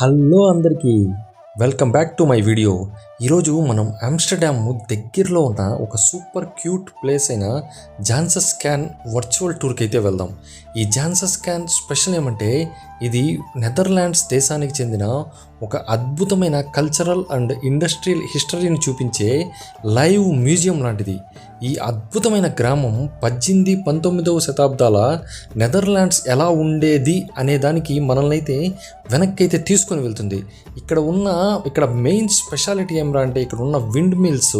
Hello అందరికీ welcome back to my video. ఈరోజు మనం ఆమ్స్టర్డామ్ దగ్గరలో ఉన్న ఒక సూపర్ క్యూట్ ప్లేస్ అయిన జాన్సస్ క్యాన్ వర్చువల్ టూర్కి అయితే వెళ్దాం. ఈ జాన్సస్ క్యాన్ స్పెషల్ ఏమంటే ఇది నెదర్లాండ్స్ దేశానికి చెందిన ఒక అద్భుతమైన కల్చరల్ అండ్ ఇండస్ట్రియల్ హిస్టరీని చూపించే లైవ్ మ్యూజియం లాంటిది. ఈ అద్భుతమైన గ్రామం పద్దెనిమిది పంతొమ్మిదవ శతాబ్దాల నెదర్లాండ్స్ ఎలా ఉండేది అనే దానికి మనల్ని అయితే వెనక్కి అయితే తీసుకొని వెళ్తుంది. ఇక్కడ ఉన్న ఇక్కడ మెయిన్ స్పెషాలిటీ ఏమరా అంటే ఇక్కడ ఉన్న విండ్ మిల్స్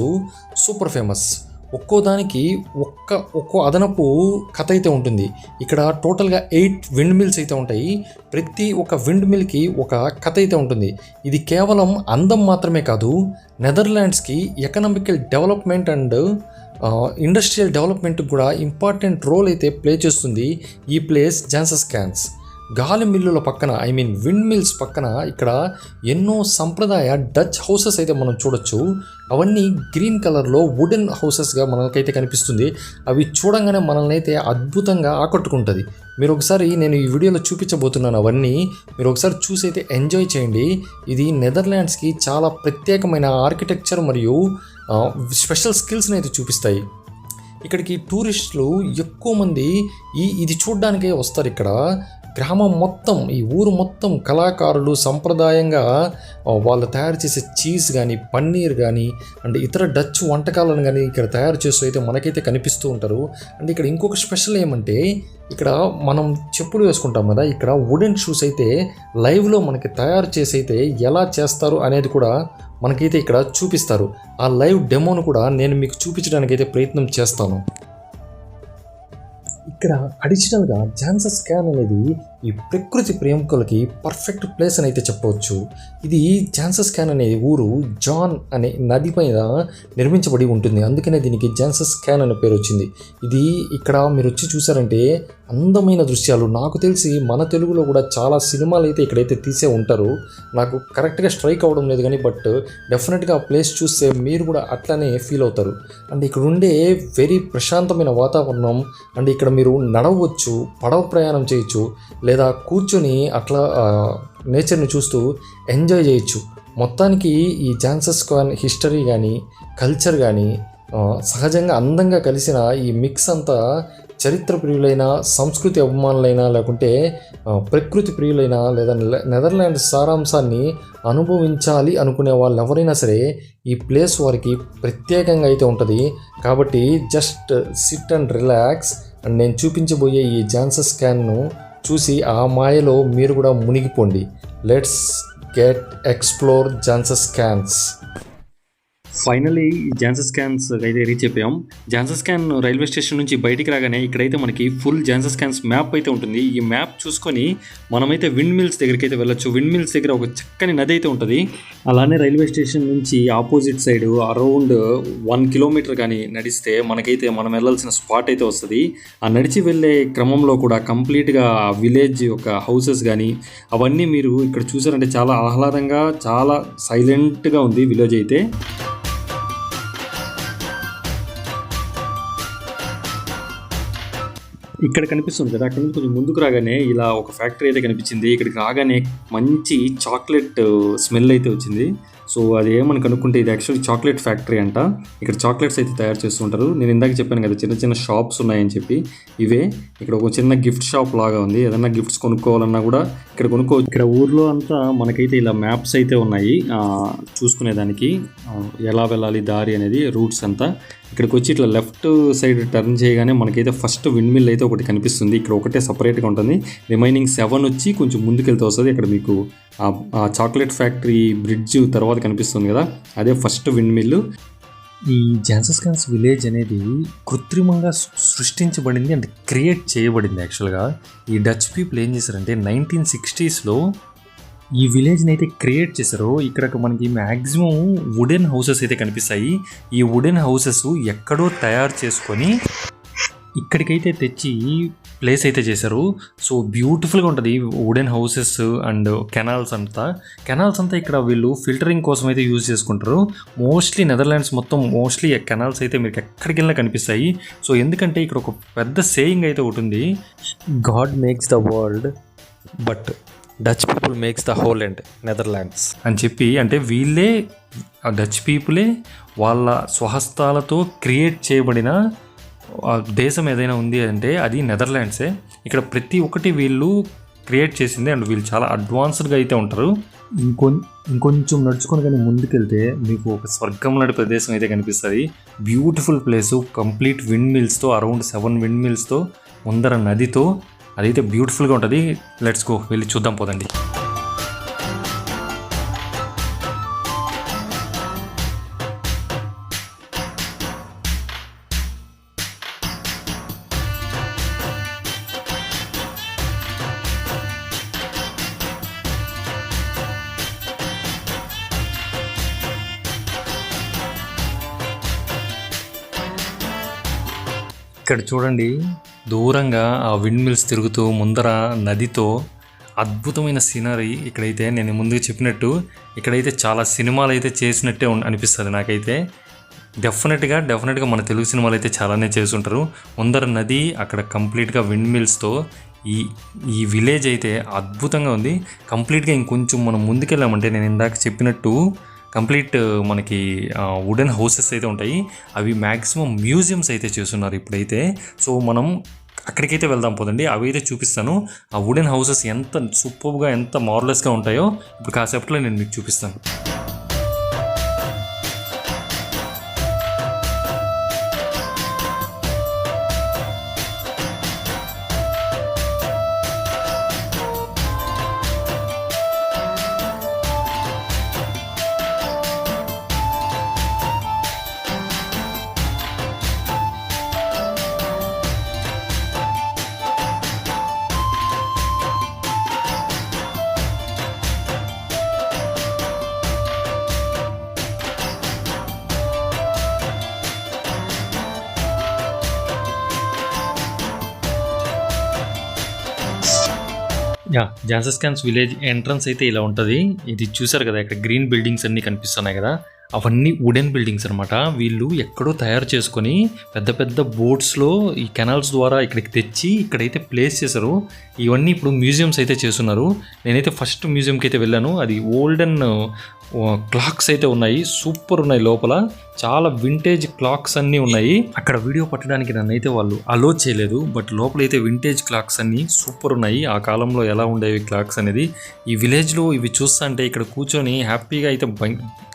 సూపర్ ఫేమస్. ఒక్కో దానికి ఒక్క ఒక్కో అదనపు కథ అయితే ఉంటుంది. ఇక్కడ టోటల్గా ఎయిట్ విండ్ మిల్స్ అయితే ఉంటాయి. ప్రతి ఒక్క విండ్ మిల్కి ఒక కథ అయితే ఉంటుంది. ఇది కేవలం అందం మాత్రమే కాదు నెదర్లాండ్స్కి ఎకనామికల్ డెవలప్మెంట్ అండ్ ఇండస్ట్రియల్ డెవలప్మెంట్కి కూడా ఇంపార్టెంట్ రోల్ అయితే ప్లే చేస్తుంది ఈ ప్లేస్ జాన్సస్ క్యాన్స్. గాలి మిల్లుల పక్కన ఐ మీన్ విండ్ మిల్స్ పక్కన ఇక్కడ ఎన్నో సంప్రదాయ డచ్ హౌసెస్ అయితే మనం చూడొచ్చు. అవన్నీ గ్రీన్ కలర్లో వుడెన్ హౌసెస్గా మనకైతే కనిపిస్తుంది. అవి చూడంగానే మనల్ని అయితే అద్భుతంగా ఆకట్టుకుంటుంది. మీరు ఒకసారి నేను ఈ వీడియోలో చూపించబోతున్నాను అవన్నీ. మీరు ఒకసారి చూసి అయితే ఎంజాయ్ చేయండి. ఇది నెదర్లాండ్స్కి చాలా ప్రత్యేకమైన ఆర్కిటెక్చర్ మరియు స్పెషల్ స్కిల్స్ని అయితే చూపిస్తాయి. ఇక్కడికి టూరిస్టులు ఎక్కువ మంది ఈ ఇది చూడ్డానికే వస్తారు ఇక్కడ. గ్రామం మొత్తం ఈ ఊరు మొత్తం కళాకారులు సంప్రదాయంగా వాళ్ళు తయారు చేసే చీజ్ కానీ పన్నీర్ కానీ అండ్ ఇతర డచ్ వంటకాలను కానీ ఇక్కడ తయారు చేస్తూ అయితే మనకైతే కనిపిస్తూ ఉంటారు. అండ్ ఇక్కడ ఇంకొక స్పెషల్ ఏమంటే ఇక్కడ మనం చెప్పులు వేసుకుంటాం కదా ఇక్కడ వుడెన్ షూస్ అయితే లైవ్లో మనకి తయారు చేసి అయితే ఎలా చేస్తారు అనేది కూడా మనకైతే ఇక్కడ చూపిస్తారు. ఆ లైవ్ డెమోను కూడా నేను మీకు చూపించడానికి అయితే ప్రయత్నం చేస్తాను. ఇక్కడ అడిషనల్గా ఛాన్సెస్ స్కాన్ అనేది ఈ ప్రకృతి ప్రేమికులకి పర్ఫెక్ట్ ప్లేస్ అని అయితే చెప్పవచ్చు. ఇది జాన్సస్ క్యాన్ అనే ఊరు జాన్ అనే నది పైన నిర్మించబడి ఉంటుంది. అందుకనే దీనికి జాన్సస్ క్యాన్ అనే పేరు వచ్చింది. ఇది ఇక్కడ మీరు వచ్చి చూసారంటే అందమైన దృశ్యాలు. నాకు తెలిసి మన తెలుగులో కూడా చాలా సినిమాలు అయితే ఇక్కడైతే తీసే ఉంటారు. నాకు కరెక్ట్గా స్ట్రైక్ అవ్వడం లేదు కానీ బట్ డెఫినెట్గా ఆ ప్లేస్ చూస్తే మీరు కూడా అట్లానే ఫీల్ అవుతారు. అండ్ ఇక్కడ ఉండే వెరీ ప్రశాంతమైన వాతావరణం అండ్ ఇక్కడ మీరు నడవచ్చు పడవ ప్రయాణం చేయొచ్చు లేదా లేదా కూర్చొని అట్లా నేచర్ని చూస్తూ ఎంజాయ్ చేయొచ్చు. మొత్తానికి ఈ జాన్సస్ కాన్ హిస్టరీ కానీ కల్చర్ కానీ సహజంగా అందంగా కలిసిన ఈ మిక్స్ అంతా చరిత్ర ప్రియులైన సంస్కృతి అభిమానులైనా లేకుంటే ప్రకృతి ప్రియులైనా లేదా నెదర్లాండ్ సారాంశాన్ని అనుభవించాలి అనుకునే వాళ్ళు ఎవరైనా సరే ఈ ప్లేస్ వారికి ప్రత్యేకంగా అయితే ఉంటుంది. కాబట్టి just sit and relax and నేను చూపించబోయే ఈ జాన్సస్ స్కాన్ను చూసి ఆ మాయలో మీరు కూడా మునిగిపోండి. Let's get explore Zaanse Schans finally Zaanse Schans అయితే రీచ్ అయిపోయాం. జాన్సస్ క్యాన్ రైల్వే స్టేషన్ నుంచి బయటికి రాగానే ఇక్కడైతే మనకి ఫుల్ జాన్సస్ క్యాన్స్ మ్యాప్ అయితే ఉంటుంది. ఈ మ్యాప్ చూసుకొని మనమైతే విండ్ మిల్స్ దగ్గరికి అయితే వెళ్ళొచ్చు. విండ్ మిల్స్ దగ్గర ఒక చక్కని నది అయితే ఉంటుంది. అలానే రైల్వే స్టేషన్ నుంచి opposite side around one kilometre కానీ నడిస్తే మనకైతే మనం వెళ్ళాల్సిన స్పాట్ అయితే వస్తుంది. ఆ నడిచి వెళ్ళే క్రమంలో కూడా కంప్లీట్గా ఆ విలేజ్ యొక్క హౌసెస్ కానీ అవన్నీ మీరు ఇక్కడ చూసారంటే చాలా ఆహ్లాదంగా చాలా సైలెంట్గా ఉంది విలేజ్ అయితే. ఇక్కడ కనిపిస్తుంది కదా అక్కడ నుంచి కొంచెం ముందుకు రాగానే ఇలా ఒక ఫ్యాక్టరీ అయితే కనిపించింది. ఇక్కడికి రాగానే మంచి చాక్లెట్ స్మెల్ అయితే వచ్చింది. సో అది ఏమని కనుక్కుంటే ఇది యాక్చువల్లీ చాక్లెట్ ఫ్యాక్టరీ అంట. ఇక్కడ చాక్లెట్స్ అయితే తయారు చేస్తుంటారు నేను ఇందాక చెప్పాను కదా చిన్న చిన్న షాప్స్ ఉన్నాయని చెప్పి. ఇవే ఇక్కడ ఒక చిన్న గిఫ్ట్ షాప్ లాగా ఉంది. ఏదన్నా గిఫ్ట్స్ కొనుక్కోవాలన్నా కూడా ఇక్కడ కొనుక్కోవచ్చు. ఇక్కడ ఊర్లో అంతా మనకైతే ఇలా మ్యాప్స్ అయితే ఉన్నాయి. ఆ, చూసుకునేదానికి ఎలా వెళ్ళాలి దారి అనేది రూట్స్ అంతా. ఇక్కడికి వచ్చి ఇట్లా లెఫ్ట్ సైడ్ టర్న్ చేయగానే మనకైతే ఫస్ట్ విండ్ మిల్ అయితే ఒకటి కనిపిస్తుంది. ఇక్కడ ఒకటే సపరేట్గా ఉంటుంది. రిమైనింగ్ సెవెన్ వచ్చి కొంచెం ముందుకెళ్తే వస్తుంది. ఇక్కడ మీకు ఆ- చాక్లెట్ ఫ్యాక్టరీ బ్రిడ్జ్ తర్వాత కనిపిస్తుంది కదా. అదే ఫస్ట్ విండ్ మిల్ ఈ జాన్సస్ క్యాన్స్ విలేజ్ అనేది కృత్రిమంగా సృష్టించబడింది అండ్ క్రియేట్ చేయబడింది యాక్చువల్గా. ఈ డచ్ పీపుల్ ఏం చేశారంటే నైన్టీన్ సిక్స్టీస్లో ఈ విలేజ్ని అయితే క్రియేట్ చేశారు ఇక్కడ మనకి మ్యాక్సిమం వుడెన్ హౌసెస్ అయితే కనిపిస్తాయి. ఈ వుడెన్ హౌసెస్ ఎక్కడో తయారు చేసుకొని ఇక్కడికైతే తెచ్చి ప్లేస్ అయితే చేశారు. సో బ్యూటిఫుల్గా ఉంటుంది వుడెన్ హౌసెస్ అండ్ కెనాల్స్ అంతా. కెనాల్స్ అంతా ఇక్కడ వీళ్ళు ఫిల్టరింగ్ కోసం అయితే యూజ్ చేసుకుంటారు. మోస్ట్లీ నెదర్లాండ్స్ మొత్తం మోస్ట్లీ కెనాల్స్ అయితే మీకు ఎక్కడికి వెళ్ళినా కనిపిస్తాయి. సో ఎందుకంటే ఇక్కడ ఒక పెద్ద సేయింగ్ అయితే ఉంటుంది God makes the world but Dutch people makes the whole and Netherlands అని చెప్పి అంటే వీళ్ళే ఆ డచ్ పీపులే వాళ్ళ స్వహస్తాలతో క్రియేట్ చేయబడిన దేశం ఏదైనా ఉంది అంటే అది నెదర్లాండ్సే ఇక్కడ ప్రతి ఒక్కటి వీళ్ళు క్రియేట్ చేసింది అండ్ వీళ్ళు చాలా అడ్వాన్స్డ్గా అయితే ఉంటారు. ఇంకొం ఇంకొంచెం నడుచుకొని కానీ ముందుకెళ్తే మీకు ఒక స్వర్గం లాంటి ప్రదేశం అయితే కనిపిస్తుంది. బ్యూటిఫుల్ ప్లేస్ కంప్లీట్ విండ్ మిల్స్తో అరౌండ్ సెవెన్ విండ్ మిల్స్తో ముందర నదితో అదైతే బ్యూటిఫుల్గా ఉంటుంది. లెట్స్ గో వెళ్ళి చూద్దాం పోదండి. ఇక్కడ చూడండి. దూరంగా ఆ విండ్ మిల్స్ తిరుగుతూ ముందర నదితో అద్భుతమైన సీనరీ ఇక్కడైతే నేను ముందుగా చెప్పినట్టు ఇక్కడైతే చాలా సినిమాలు అయితే చేసినట్టే అనిపిస్తుంది నాకైతే. డెఫినెట్గా డెఫినెట్గా మన తెలుగు సినిమాలు అయితే చాలానే చేస్తుంటారు. ముందర నది అక్కడ కంప్లీట్గా విండ్ మిల్స్తో ఈ ఈ విలేజ్ అయితే అద్భుతంగా ఉంది. కంప్లీట్గా ఇంకొంచెం మనం ముందుకెళ్ళామంటే నేను ఇందాక చెప్పినట్టు కంప్లీట్ మనకి వుడెన్ హౌసెస్ అయితే ఉంటాయి. అవి మ్యాక్సిమం మ్యూజియంస్ అయితే చేస్తున్నారు ఇప్పుడైతే. సో మనం అక్కడికైతే వెళ్దాం పోదండి. అవి అయితే చూపిస్తాను. ఆ వుడెన్ హౌసెస్ ఎంత సూపర్గా ఎంత మార్లెస్గా ఉంటాయో ఇప్పుడు కాసేపట్లో నేను మీకు చూపిస్తాను. Yeah Zaanse Schans village entrance అయితే ఇలా ఉంటుంది. ఇది చూసారు కదా ఇక్కడ గ్రీన్ బిల్డింగ్స్ అన్నీ కనిపిస్తున్నాయి కదా. అవన్నీ వుడెన్ బిల్డింగ్స్ అనమాట వీళ్ళు ఎక్కడో తయారు చేసుకొని పెద్ద పెద్ద బోట్స్లో ఈ కెనాల్స్ ద్వారా ఇక్కడికి తెచ్చి ఇక్కడైతే ప్లేస్ చేశారు. ఇవన్నీ ఇప్పుడు మ్యూజియంస్ అయితే చేస్తున్నారు. నేనైతే ఫస్ట్ మ్యూజియంకి అయితే వెళ్ళాను. అది ఓల్డెన్ క్లాక్స్ అయితే ఉన్నాయి సూపర్ ఉన్నాయి లోపల. చాలా వింటేజ్ క్లాక్స్ అన్నీ ఉన్నాయి. అక్కడ వీడియో పట్టడానికి నన్ను అయితే వాళ్ళు అలో చేయలేదు బట్ లోపల అయితే వింటేజ్ క్లాక్స్ అన్నీ సూపర్ ఉన్నాయి. ఆ కాలంలో ఎలా ఉండేవి క్లాక్స్ అనేది ఈ విలేజ్లో ఇవి చూస్తా అంటే ఇక్కడ కూర్చొని హ్యాపీగా అయితే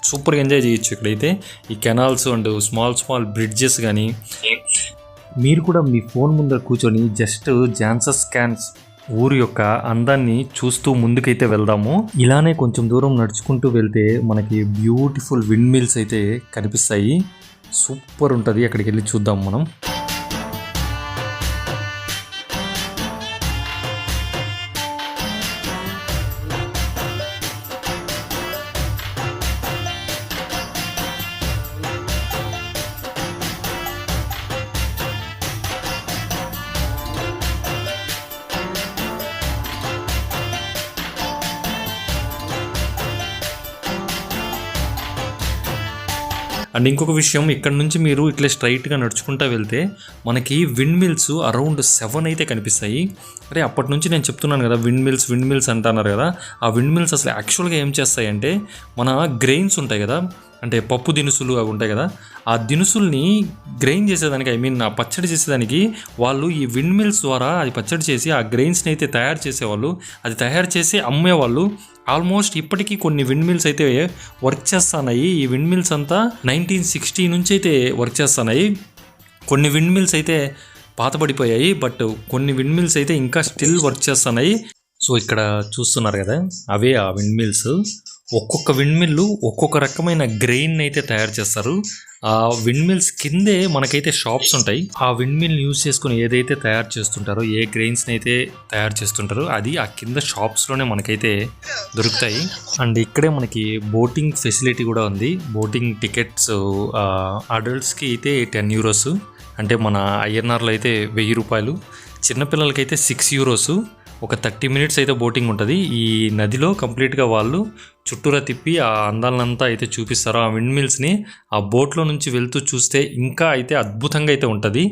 సూపర్గా ఎంజాయ్ చేయొచ్చు ఇక్కడైతే. ఈ canals and small small bridges కానీ మీరు కూడా మీ ఫోన్ ముందర కూర్చొని జస్ట్ జాన్సస్ క్యాన్స్ ఊరు యొక్క అందాన్ని చూస్తూ ముందుకైతే వెళ్దాము. ఇలానే కొంచెం దూరం నడుచుకుంటూ వెళ్తే మనకి బ్యూటిఫుల్ విండ్ మిల్స్ అయితే కనిపిస్తాయి. సూపర్ ఉంటుంది. అక్కడికి వెళ్ళి చూద్దాం మనం. అండ్ ఇంకొక విషయం ఇక్కడ నుంచి మీరు ఇట్లా స్ట్రైట్గా నడుచుకుంటా వెళ్తే మనకి విండ్ మిల్స్ అరౌండ్ సెవెన్ అయితే కనిపిస్తాయి. అరే అప్పటి నుంచి నేను చెప్తున్నాను కదా విండ్ మిల్స్ విండ్ మిల్స్ అంటున్నారు కదా ఆ విండ్ మిల్స్ అసలు యాక్చువల్గా ఏం చేస్తాయంటే మన గ్రెయిన్స్ ఉంటాయి కదా అంటే పప్పు దినుసులు అవి ఉంటాయి కదా ఆ దినుసుల్ని గ్రెయిన్ చేసేదానికి ఐ మీన్ ఆ పచ్చడి చేసేదానికి వాళ్ళు ఈ విండ్ మిల్స్ ద్వారా అది పచ్చడి చేసి ఆ గ్రెయిన్స్ని అయితే తయారు చేసేవాళ్ళు. అది తయారు చేసి అమ్మేవాళ్ళు. ఆల్మోస్ట్ ఇప్పటికీ కొన్ని విండ్ మిల్స్ అయితే వర్క్ చేస్తున్నాయి. ఈ విండ్ మిల్స్ అంతా నైన్టీన్ సిక్స్టీ నుంచి అయితే వర్క్ చేస్తున్నాయి. కొన్ని విండ్ మిల్స్ అయితే పాతబడిపోయాయి బట్ కొన్ని విండ్ మిల్స్ అయితే ఇంకా స్టిల్ వర్క్ చేస్తున్నాయి. సో ఇక్కడ చూస్తున్నారు కదా అవే ఆ విండ్ మిల్స్ ఒక్కొక్క విండ్ మిల్లు ఒక్కొక్క రకమైన గ్రెయిన్ అయితే తయారు చేస్తారు. ఆ విండ్ మిల్స్ కిందే మనకైతే షాప్స్ ఉంటాయి. ఆ విండ్ మిల్ యూస్ చేసుకుని ఏదైతే తయారు చేస్తుంటారో ఏ గ్రెయిన్స్ అయితే తయారు చేస్తుంటారో అది ఆ కింద షాప్స్లోనే మనకైతే దొరుకుతాయి. అండ్ ఇక్కడే మనకి బోటింగ్ ఫెసిలిటీ కూడా ఉంది. బోటింగ్ టికెట్స్ అడల్ట్స్కి అయితే టెన్ యూరోస్ అంటే మన ఐఎన్ఆర్లో అయితే వెయ్యి రూపాయలు. చిన్నపిల్లలకైతే సిక్స్ యూరోస్ ఒక థర్టీ మినిట్స్ అయితే బోటింగ్ ఉంటుంది. ఈ నదిలో కంప్లీట్గా వాళ్ళు చుట్టూరా తిప్పి ఆ అందాలనంతా అయితే చూపిస్తారు. ఆ విండ్ మిల్స్ని ఆ బోట్లో నుంచి వెళ్తూ చూస్తే ఇంకా అయితే అద్భుతంగా అయితే ఉంటుంది.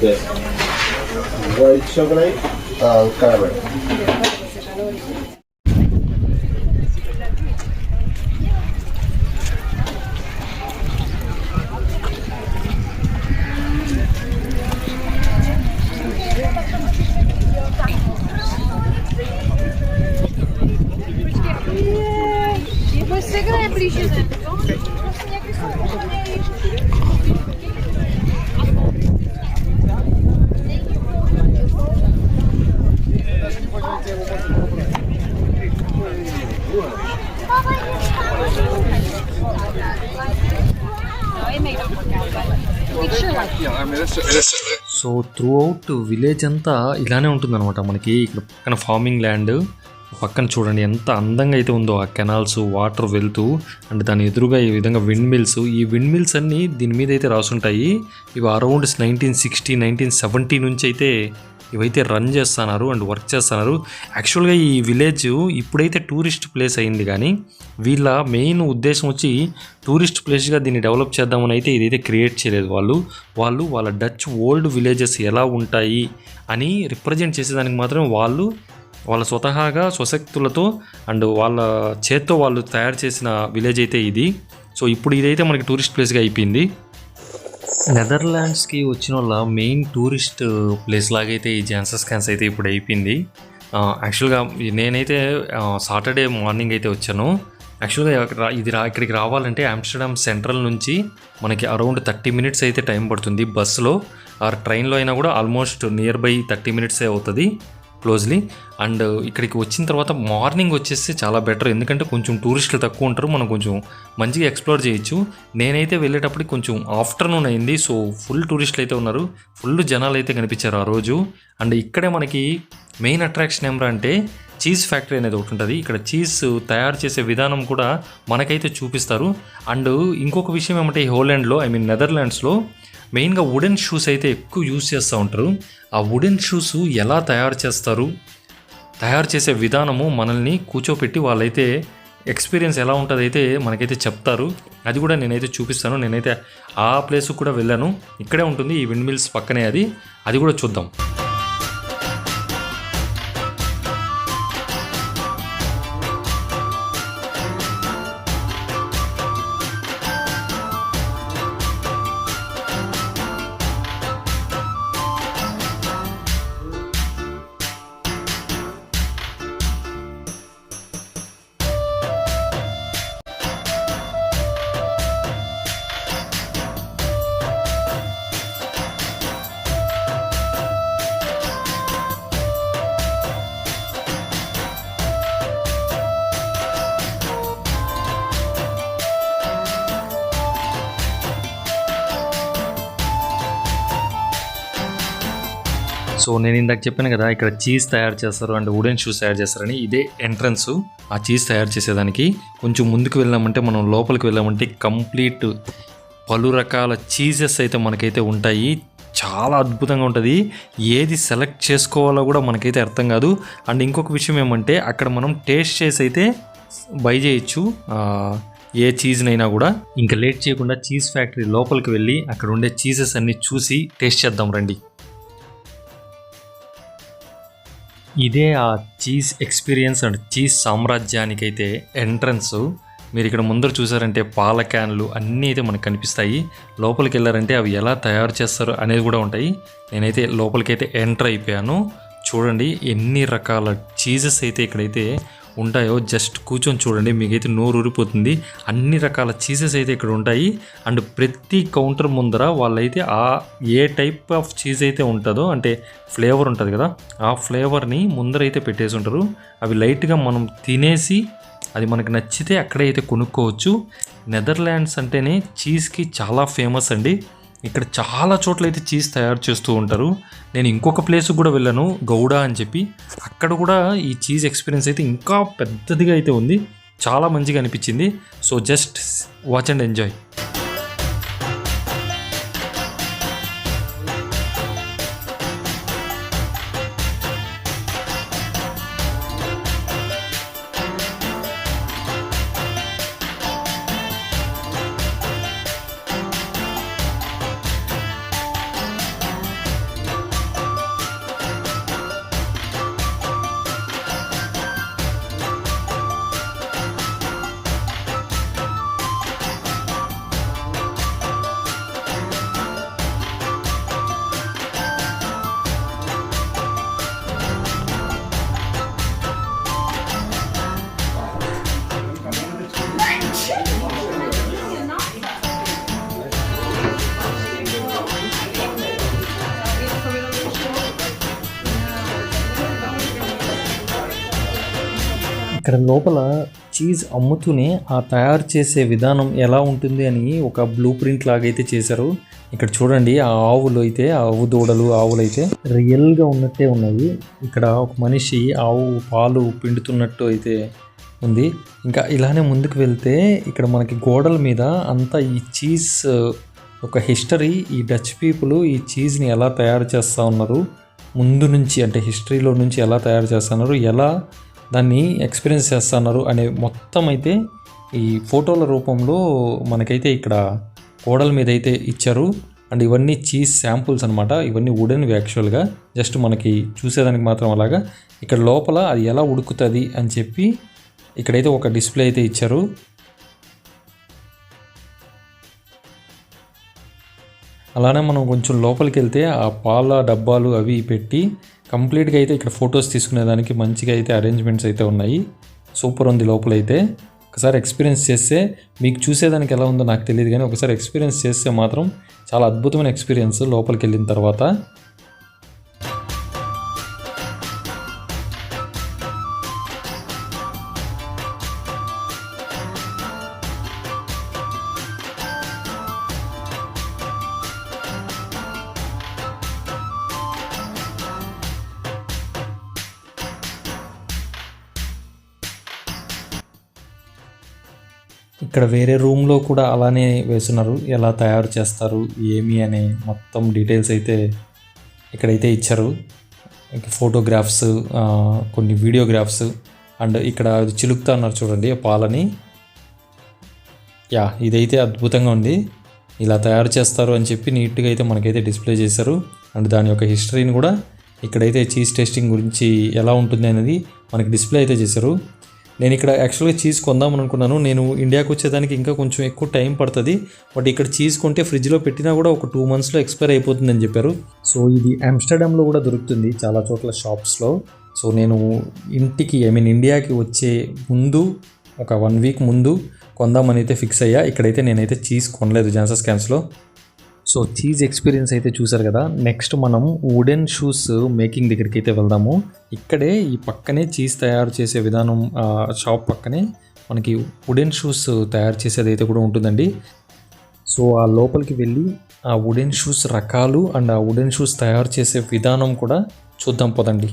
Yes. White chocolate and caramel. So throughout village అంతా ఇలానే ఉంటుందన్నమాట మనకి. ఇక్కడ పక్కన ఫార్మింగ్ ల్యాండ్ పక్కన చూడండి ఎంత అందంగా అయితే ఉందో ఆ కెనాల్స్ వాటర్ వెళ్తూ అండ్ దాని ఎదురుగా ఈ విధంగా విండ్ మిల్స్ ఈ విండ్ మిల్స్ అన్నీ దీని మీద అయితే రాసుంటాయి. ఇవి around nineteen sixty nineteen seventy నుంచి అయితే ఇవైతే రన్ చేస్తున్నారు అండ్ వర్క్ చేస్తున్నారు. యాక్చువల్గా ఈ విలేజ్ ఇప్పుడైతే టూరిస్ట్ ప్లేస్ అయింది కానీ వీళ్ళ మెయిన్ ఉద్దేశం వచ్చి టూరిస్ట్ ప్లేస్గా దీన్ని డెవలప్ చేద్దామని అయితే ఇదైతే క్రియేట్ చేయలేదు వాళ్ళు. వాళ్ళు వాళ్ళ డచ్ ఓల్డ్ విలేజెస్ ఎలా ఉంటాయి అని రిప్రజెంట్ చేసేదానికి మాత్రం వాళ్ళు వాళ్ళ స్వతహాగా స్వశక్తులతో అండ్ వాళ్ళ చేత్తో వాళ్ళు తయారు చేసిన విలేజ్ అయితే ఇది. సో ఇప్పుడు ఇదైతే మనకి టూరిస్ట్ ప్లేస్గా అయిపోయింది. నెదర్లాండ్స్కి వచ్చిన వాళ్ళ మెయిన్ టూరిస్ట్ ప్లేస్ లాగైతే ఈ జాన్సస్ క్యాన్స్ అయితే ఇప్పుడు అయిపోయింది. యాక్చువల్గా నేనైతే సాటర్డే మార్నింగ్ అయితే వచ్చాను. యాక్చువల్గా ఇది రా ఇక్కడికి రావాలంటే ఆమ్స్టర్డామ్ సెంట్రల్ నుంచి మనకి అరౌండ్ థర్టీ మినిట్స్ అయితే టైం పడుతుంది బస్సులో. ఆర్ ట్రైన్లో అయినా కూడా ఆల్మోస్ట్ నియర్ బై థర్టీ మినిట్సే అవుతుంది. క్లోజ్లీ అండ్ uh, ఇక్కడికి వచ్చిన తర్వాత మార్నింగ్ వచ్చేస్తే చాలా బెటర్ ఎందుకంటే కొంచెం టూరిస్టులు తక్కువ ఉంటారు. మనం కొంచెం మంచిగా ఎక్స్ప్లోర్ చేయొచ్చు. నేనైతే వెళ్ళేటప్పటికి కొంచెం ఆఫ్టర్నూన్ అయింది. సో ఫుల్ టూరిస్టులు అయితే ఉన్నారు. ఫుల్ జనాలు అయితే కనిపించారు ఆ రోజు. అండ్ ఇక్కడే మనకి మెయిన్ అట్రాక్షన్ ఏమరా అంటే చీజ్ ఫ్యాక్టరీ అనేది ఒకటి ఉంటుంది. ఇక్కడ చీజ్ తయారు చేసే విధానం కూడా మనకైతే చూపిస్తారు. అండ్ ఇంకొక విషయం ఏమంటే ఈ హోలాండ్లో ఐ మీన్ నెదర్లాండ్స్లో మెయిన్గా వుడెన్ షూస్ అయితే ఎక్కువ యూస్ చేస్తూ ఉంటారు. ఆ వుడెన్ షూస్ ఎలా తయారు చేస్తారు? తయారు చేసే విధానము మనల్ని కూర్చోపెట్టి వాళ్ళైతే ఎక్స్పీరియన్స్ ఎలా ఉంటుంది అయితే మనకైతే చెప్తారు. అది కూడా నేనైతే చూపిస్తాను. నేనైతే ఆ ప్లేస్కి కూడా వెళ్ళాను. ఇక్కడే ఉంటుంది ఈ విండ్ మిల్స్ పక్కనే అది. అది కూడా చూద్దాం. సో నేను ఇందాక చెప్పాను కదా ఇక్కడ చీజ్ తయారు చేస్తారు అండ్ వుడెన్ షూస్ తయారు చేస్తారని ఇదే ఎంట్రన్స్ ఆ చీజ్ తయారు చేసేదానికి కొంచెం ముందుకు వెళ్ళామంటే మనం లోపలికి వెళ్ళామంటే కంప్లీట్ పలు రకాల చీజెస్ అయితే మనకైతే ఉంటాయి. చాలా అద్భుతంగా ఉంటుంది. ఏది సెలెక్ట్ చేసుకోవాలో కూడా మనకైతే అర్థం కాదు. అండ్ ఇంకొక విషయం ఏమంటే అక్కడ మనం టేస్ట్ చేసి అయితే బై చేయొచ్చు. ఏ చీజ్నైనా కూడా. ఇంకా లేట్ చేయకుండా చీజ్ ఫ్యాక్టరీ లోపలికి వెళ్ళి అక్కడ ఉండే చీజెస్ అన్ని చూసి టేస్ట్ చేద్దాం రండి. ఇదే ఆ చీజ్ ఎక్స్పీరియన్స్ అండ్ చీజ్ సామ్రాజ్యానికైతే ఎంట్రన్స్. మీరు ఇక్కడ ముందర చూసారంటే పాల క్యాన్లు అన్నీ అయితే మనకు కనిపిస్తాయి. లోపలికి వెళ్ళారంటే అవి ఎలా తయారు చేస్తారు అనేది కూడా ఉంటాయి. నేనైతే లోపలికైతే ఎంటర్ అయిపోయాను. చూడండి ఎన్ని రకాల చీజెస్ అయితే ఇక్కడైతే ఉంటాయో జస్ట్ కూర్చొని చూడండి మీకైతే నోరు ఊరిపోతుంది. అన్ని రకాల చీజెస్ అయితే ఇక్కడ ఉంటాయి. అండ్ ప్రతి కౌంటర్ ముందర వాళ్ళైతే ఆ ఏ టైప్ ఆఫ్ చీజ్ అయితే ఉంటుందో అంటే ఫ్లేవర్ ఉంటుంది కదా ఆ ఫ్లేవర్ని ముందర అయితే పెట్టేసి ఉంటారు. అవి లైట్గా మనం తినేసి అది మనకు నచ్చితే అక్కడే అయితే కొనుక్కోవచ్చు. నెదర్లాండ్స్ అంటేనే చీజ్కి చాలా ఫేమస్ అండి. ఇక్కడ చాలా చోట్ల అయితే చీజ్ తయారు చేస్తూ ఉంటారు. నేను ఇంకొక ప్లేస్కి కూడా వెళ్ళాను గౌడా అని చెప్పి. అక్కడ కూడా ఈ చీజ్ ఎక్స్పీరియన్స్ అయితే ఇంకా పెద్దదిగా అయితే ఉంది. చాలా మంచిగా అనిపించింది. So just watch and enjoy. ఇక్కడ లోపల చీజ్ అమ్ముతూనే ఆ తయారు చేసే విధానం ఎలా ఉంటుంది అని ఒక బ్లూ ప్రింట్ లాగా అయితే చేశారు. ఇక్కడ చూడండి ఆ ఆవులు అయితే ఆవు దూడలు ఆవులు అయితే రియల్గా ఉన్నట్టే ఉన్నాయి. ఇక్కడ ఒక మనిషి ఆవు పాలు పిండుతున్నట్టు అయితే ఉంది. ఇంకా ఇలానే ముందుకు వెళ్తే ఇక్కడ మనకి గోడల మీద అంతా ఈ చీజ్ ఒక హిస్టరీ ఈ డచ్ పీపుల్ ఈ చీజ్ని ఎలా తయారు చేస్తూ ఉన్నారు ముందు నుంచి అంటే హిస్టరీలో నుంచి ఎలా తయారు చేస్తున్నారు ఎలా దాన్ని ఎక్స్పీరియన్స్ చేస్తున్నారు అనే మొత్తం అయితే ఈ ఫోటోల రూపంలో మనకైతే ఇక్కడ గోడల మీద అయితే ఇచ్చారు. అండ్ ఇవన్నీ చీజ్ శాంపుల్స్ అనమాట ఇవన్నీ వుడెన్వి యాక్చువల్గా జస్ట్ మనకి చూసేదానికి మాత్రం అలాగా. ఇక్కడ లోపల అది ఎలా ఉడుకుతుంది అని చెప్పి ఇక్కడైతే ఒక డిస్ప్లే అయితే ఇచ్చారు. అలానే మనం కొంచెం లోపలికి వెళ్తే ఆ పాల డబ్బాలు అవి పెట్టి కంప్లీట్గా అయితే ఇక్కడ ఫొటోస్ తీసుకునేదానికి మంచిగా అయితే అరేంజ్మెంట్స్ అయితే ఉన్నాయి. సూపర్ ఉంది లోపలైతే. ఒకసారి ఎక్స్పీరియన్స్ చేస్తే మీకు చూసేదానికి ఎలా ఉందో నాకు తెలియదు కానీ ఒకసారి ఎక్స్పీరియన్స్ చేస్తే మాత్రం చాలా అద్భుతమైన ఎక్స్పీరియన్స్ లోపలికి వెళ్ళిన తర్వాత. ఇక్కడ వేరే రూమ్లో కూడా అలానే వేస్తున్నారు. ఎలా తయారు చేస్తారు? ఏమి అనే మొత్తం డీటెయిల్స్ అయితే ఇక్కడైతే ఇచ్చారు. ఫోటోగ్రాఫ్స్ కొన్ని వీడియోగ్రాఫ్స్ అండ్ ఇక్కడ చిలుకుతా ఉన్నారు చూడండి పాలని. యా ఇదైతే అద్భుతంగా ఉంది. ఇలా తయారు చేస్తారు అని చెప్పి నీట్గా అయితే మనకైతే డిస్ప్లే చేశారు. అండ్ దాని యొక్క హిస్టరీని కూడా ఇక్కడైతే చీజ్ టేస్టింగ్ గురించి ఎలా ఉంటుంది అనేది మనకి డిస్ప్లే అయితే చేశారు. నేను ఇక్కడ యాక్చువల్గా చీజ్ కొందాం అనుకున్నాను. నేను ఇండియాకి వచ్చేదానికి ఇంకా కొంచెం ఎక్కువ టైం పడుతుంది. బట్ ఇక్కడ చీజ్ కొంటే ఫ్రిడ్జ్లో పెట్టినా కూడా ఒక టూ మంత్స్లో ఎక్స్పైర్ అయిపోతుందని చెప్పారు. సో ఇది ఆమ్స్టర్డామ్లో కూడా దొరుకుతుంది చాలా చోట్ల షాప్స్లో సో నేను ఇంటికి ఐ మీన్ ఇండియాకి వచ్చే ముందు ఒక వన్ వీక్ ముందు కొందామని అయితే ఫిక్స్ అయ్యా. ఇక్కడైతే నేనైతే చీజ్ కొనలేదు జాన్సస్ క్యాన్స్లో సో చీజ్ ఎక్స్పీరియన్స్ అయితే చూసారు కదా. నెక్స్ట్ మనం వుడెన్ షూస్ మేకింగ్ దగ్గరికి అయితే వెళ్దాము. ఇక్కడే ఈ పక్కనే చీజ్ తయారు చేసే విధానం షాప్ పక్కనే మనకి వుడెన్ షూస్ తయారు చేసేది అయితే కూడా ఉంటుందండి. సో ఆ లోపలికి వెళ్ళి ఆ వుడెన్ షూస్ రకాలు అండ్ ఆ వుడెన్ షూస్ తయారు చేసే విధానం కూడా చూద్దాం పదండి.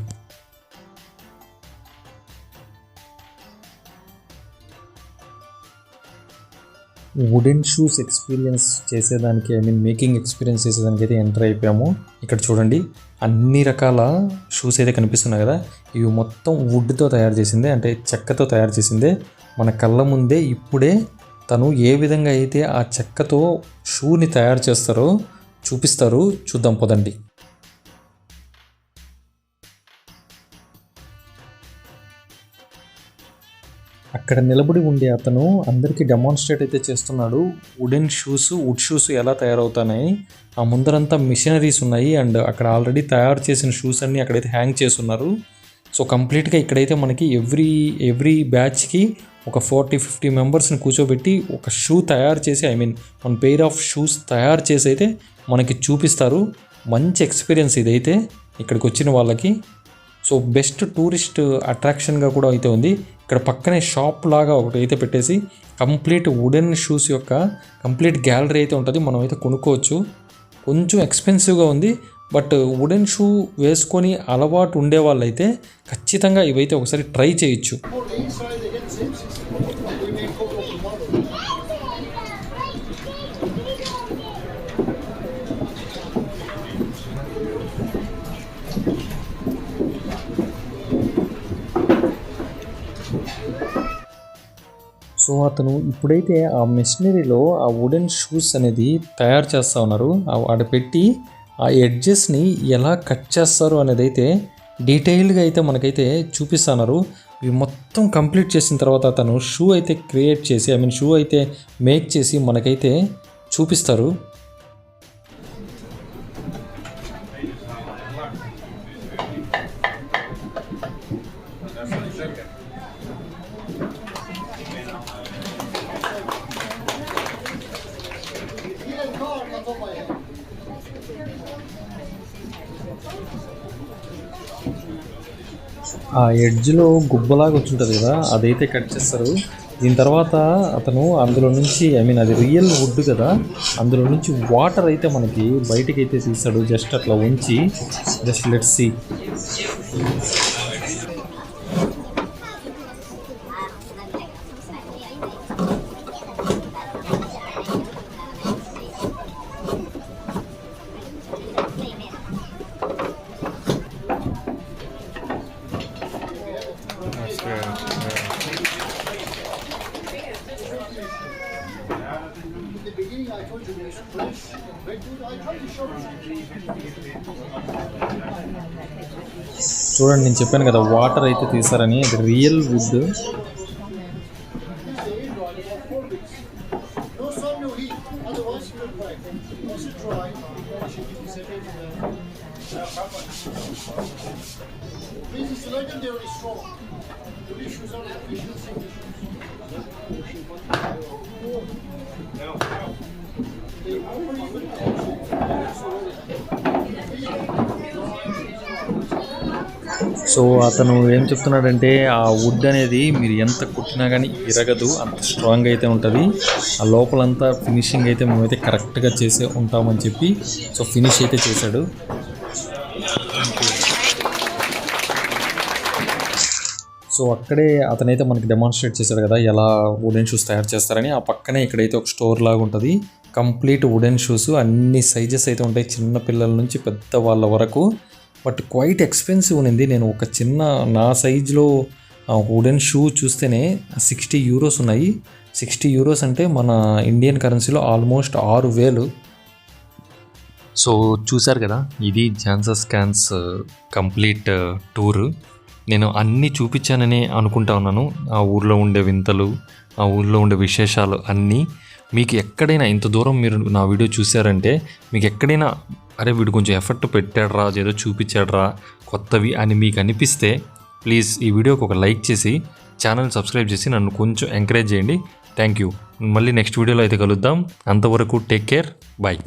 వుడెన్ షూస్ ఎక్స్పీరియన్స్ చేసేదానికి ఐ మీన్ మేకింగ్ ఎక్స్పీరియన్స్ చేసేదానికి అయితే ఎంటర్ అయిపోయాము. ఇక్కడ చూడండి అన్ని రకాల షూస్ అయితే కనిపిస్తున్నాయి కదా. ఇవి మొత్తం వుడ్తో తయారు చేసిందే అంటే చెక్కతో తయారు చేసిందే. మన కళ్ళ ముందే ఇప్పుడే తను ఏ విధంగా అయితే ఆ చెక్కతో షూని తయారు చేస్తారో చూపిస్తారు. చూద్దాం పదండి. అక్కడ నిలబడి ఉండే అతను అందరికీ డెమాన్స్ట్రేట్ అయితే చేస్తున్నాడు. వుడెన్ షూస్ వుడ్ షూస్ ఎలా తయారవుతాయి ఆ ముందరంతా మిషనరీస్ ఉన్నాయి అండ్ అక్కడ ఆల్రెడీ తయారు చేసిన షూస్ అన్ని అక్కడైతే హ్యాంగ్ చేస్తున్నారు. సో కంప్లీట్గా ఇక్కడైతే మనకి ఎవ్రీ ఎవ్రీ బ్యాచ్కి ఒక ఫార్టీ ఫిఫ్టీ మెంబర్స్ని కూర్చోబెట్టి ఒక షూ తయారు చేసి I mean one pair of shoes తయారు చేసి అయితే మనకి చూపిస్తారు. మంచి ఎక్స్పీరియన్స్ ఇదైతే ఇక్కడికి వచ్చిన వాళ్ళకి. సో బెస్ట్ టూరిస్ట్ అట్రాక్షన్గా కూడా అయితే ఉంది. ఇక్కడ పక్కనే షాప్ లాగా ఒకటి అయితే పెట్టేసి కంప్లీట్ వుడెన్ షూస్ యొక్క కంప్లీట్ గ్యాలరీ అయితే ఉంటుంది. మనం అయితే కొనుక్కోవచ్చు. కొంచెం ఎక్స్పెన్సివ్గా ఉంది. బట్ వుడెన్ షూ వేసుకొని అలవాటు ఉండే వాళ్ళైతే ఖచ్చితంగా ఇవైతే ఒకసారి ట్రై చేయొచ్చు. సో అతను ఇప్పుడైతే ఆ మెషినరీలో ఆ వుడెన్ షూస్ అనేది తయారు చేస్తూ ఉన్నారు. ఆడ పెట్టి ఆ ఎడ్జెస్ని ఎలా కట్ చేస్తారు అనేది అయితే డీటెయిల్డ్గా అయితే మనకైతే చూపిస్తున్నారు ఇవి మొత్తం కంప్లీట్ చేసిన తర్వాత అతను షూ అయితే క్రియేట్ చేసి ఐ మీన్ షూ అయితే మేక్ చేసి మనకైతే చూపిస్తారు. ఆ ఎడ్జ్లో గుబ్బలాగా వచ్చుంటుంది కదా అదైతే కట్ చేస్తారు. దీని తర్వాత అతను అందులో నుంచి ఐ మీన్ అది రియల్ వుడ్ కదా అందులో నుంచి వాటర్ అయితే మనకి బయటకైతే అయితే తీస్తాడు జస్ట్ అట్లా ఉంచి జస్ట్ లెట్ సి. చూడండి నేను చెప్పాను కదా వాటర్ అయితే తీస్తారని అది real wood No sun, no heat. Otherwise, you so అతను ఏం చెప్తున్నాడంటే ఆ వుడ్ అనేది మీరు ఎంత కుట్టినా కానీ ఇరగదు అంత స్ట్రాంగ్ అయితే ఉంటుంది. ఆ లోపలంతా ఫినిషింగ్ అయితే మేమైతే కరెక్ట్గా చేసే ఉంటామని చెప్పి సో ఫినిష్ అయితే చేశాడు. సో అక్కడే అతనైతే మనకి డెమాన్స్ట్రేట్ చేశాడు కదా ఎలా వుడెన్ షూస్ తయారు చేస్తారని. ఆ పక్కనే ఇక్కడైతే ఒక స్టోర్ లాగా ఉంటుంది. కంప్లీట్ వుడెన్ షూస్ అన్ని సైజెస్ అయితే ఉంటాయి చిన్న పిల్లల నుంచి పెద్ద వాళ్ళ వరకు. బట్ క్వైట్ ఎక్స్పెన్సివ్ ఉంది. నేను ఒక చిన్న నా సైజులో వుడెన్ షూ చూస్తేనే సిక్స్టీ యూరోస్ ఉన్నాయి. సిక్స్టీ యూరోస్ అంటే మన ఇండియన్ కరెన్సీలో ఆల్మోస్ట్ ఆరు వేలు. సో చూశారు కదా ఇది జాన్సస్ స్కాన్స్ కంప్లీట్ టూర్ నేను అన్నీ చూపించానని అనుకుంటా ఉన్నాను. ఆ ఊర్లో ఉండే వింతలు ఆ ఊర్లో ఉండే విశేషాలు అన్నీ. మీకు ఎక్కడైనా ఇంత దూరం మీరు నా వీడియో చూసారంటే మీకు ఎక్కడైనా అరే వీడు కొంచెం ఎఫర్ట్ పెట్టాడరా ఏదో చూపించాడురా కొత్తవి అని మీకు అనిపిస్తే ప్లీజ్ ఈ వీడియోకి ఒక లైక్ చేసి ఛానల్ సబ్స్క్రైబ్ చేసి నన్ను కొంచెం ఎంకరేజ్ చేయండి. థ్యాంక్ యూ మళ్ళీ నెక్స్ట్ వీడియోలో అయితే కలుద్దాం. అంతవరకు టేక్ కేర్ బాయ్